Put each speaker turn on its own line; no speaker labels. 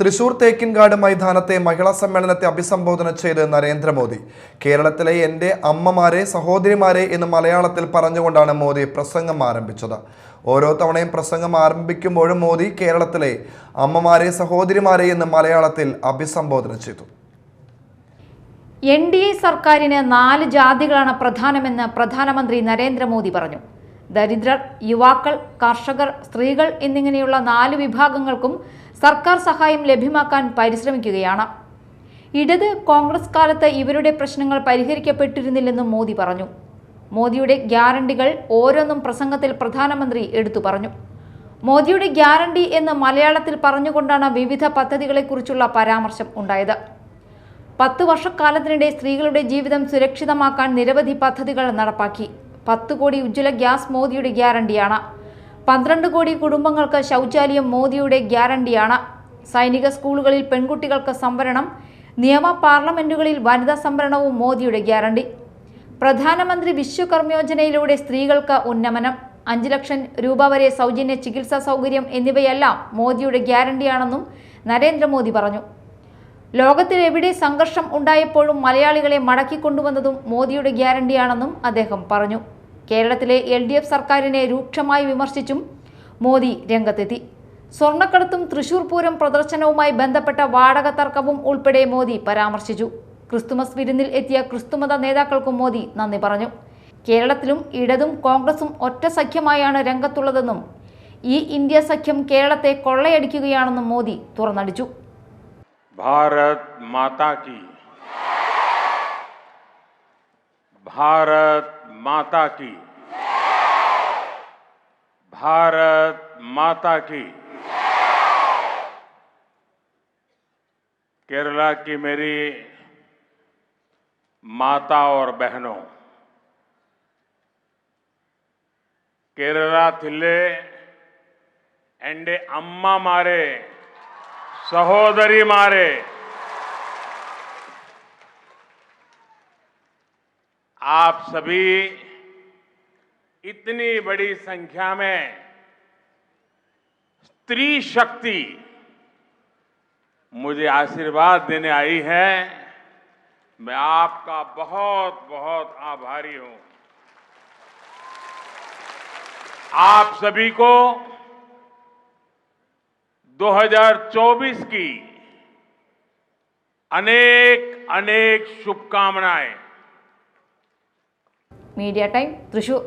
തൃശൂർ തേക്കിൻകാട് മൈതാനത്തെ മഹിളാ സമ്മേളനത്തെ അഭിസംബോധന ചെയ്ത് നരേന്ദ്രമോദി. കേരളത്തിലെ എന്റെ അമ്മമാരെ സഹോദരിമാരെ എന്ന് മലയാളത്തിൽ പറഞ്ഞുകൊണ്ടാണ് മോദി പ്രസംഗം ആരംഭിച്ചത്. ഓരോ തവണയും പ്രസംഗം ആരംഭിക്കുമ്പോഴും മോദി കേരളത്തിലെ അമ്മമാരെ സഹോദരിമാരെ എന്ന് മലയാളത്തിൽ അഭിസംബോധന ചെയ്തു.
എൻ ഡി എ സർക്കാരിന് നാല് ജാതികളാണ് പ്രധാനമെന്ന് പ്രധാനമന്ത്രി നരേന്ദ്രമോദി പറഞ്ഞു. ദരിദ്രർ യുവാക്കൾ കർഷകർ സ്ത്രീകൾ എന്നിങ്ങനെയുള്ള നാല് വിഭാഗങ്ങൾക്കും സർക്കാർ സഹായം ലഭ്യമാക്കാൻ പരിശ്രമിക്കുകയാണ്. ഇടത് കോൺഗ്രസ് കാലത്ത് ഇവരുടെ പ്രശ്നങ്ങൾ പരിഹരിക്കപ്പെട്ടിരുന്നില്ലെന്നും മോദി പറഞ്ഞു. മോദിയുടെ ഗ്യാരണ്ടികൾ ഓരോന്നും പ്രസംഗത്തിൽ പ്രധാനമന്ത്രി എടുത്തു പറഞ്ഞു. മോദിയുടെ ഗ്യാരണ്ടി എന്ന് മലയാളത്തിൽ പറഞ്ഞുകൊണ്ടാണ് വിവിധ പദ്ധതികളെക്കുറിച്ചുള്ള പരാമർശം ഉണ്ടായത്. പത്ത് വർഷക്കാലത്തിനിടെ സ്ത്രീകളുടെ ജീവിതം സുരക്ഷിതമാക്കാൻ നിരവധി പദ്ധതികൾ നടപ്പാക്കി. പത്ത് കോടി ഉജ്ജ്വല ഗ്യാസ് മോദിയുടെ ഗ്യാരണ്ടിയാണ്. പന്ത്രണ്ട് കോടി കുടുംബങ്ങൾക്ക് ശൗചാലയം മോദിയുടെ ഗ്യാരണ്ടിയാണ്. സൈനിക സ്കൂളുകളിൽ പെൺകുട്ടികൾക്ക് സംവരണം നിയമ പാർലമെന്റുകളിൽ വനിതാ സംവരണവും മോദിയുടെ ഗ്യാരണ്ടി. പ്രധാനമന്ത്രി വിശ്വകർമ്മയോജനയിലൂടെ സ്ത്രീകൾക്ക് ഉന്നമനം. അഞ്ച് ലക്ഷം രൂപ വരെ സൗജന്യ ചികിത്സാ സൗകര്യം എന്നിവയെല്ലാം മോദിയുടെ ഗ്യാരണ്ടിയാണെന്നും നരേന്ദ്രമോദി പറഞ്ഞു. ലോകത്തിൽ എവിടെ സംഘർഷം ഉണ്ടായപ്പോഴും മലയാളികളെ മടക്കിക്കൊണ്ടുവന്നതും മോദിയുടെ ഗ്യാരണ്ടിയാണെന്നും അദ്ദേഹം പറഞ്ഞു. കേരളത്തിലെ എൽ ഡി എഫ് സർക്കാരിനെ രൂക്ഷമായി വിമർശിച്ചും മോദി രംഗത്തെത്തി. സ്വർണക്കടത്തും തൃശൂർ പൂരം പ്രദർശനവുമായി ബന്ധപ്പെട്ട വാടക തർക്കവും ഉൾപ്പെടെ മോദി പരാമർശിച്ചു. ക്രിസ്തുമസ് വിരുന്നിൽ എത്തിയ ക്രിസ്തുമത നേതാക്കൾക്കും മോദി നന്ദി പറഞ്ഞു. കേരളത്തിലും ഇടതും കോൺഗ്രസും ഒറ്റ സഖ്യമായാണ് രംഗത്തുള്ളതെന്നും ഈ ഇന്ത്യ സഖ്യം കേരളത്തെ കൊള്ളയടിക്കുകയാണെന്നും മോദി തുറന്നടിച്ചു.
ഭാരത് മാതാ കി. ഭാരത് माता की। भारत माता की। केरला की मेरी माता और बहनों। केरला थिले एंडे अम्मा मारे, सहोदरी मारे। आप सभी इतनी बड़ी संख्या में स्त्री शक्ति मुझे आशीर्वाद देने आई है। मैं आपका बहुत बहुत आभारी हूँ। आप सभी को 2024 की अनेक अनेक शुभकामनाएँ।
Media time Thrissur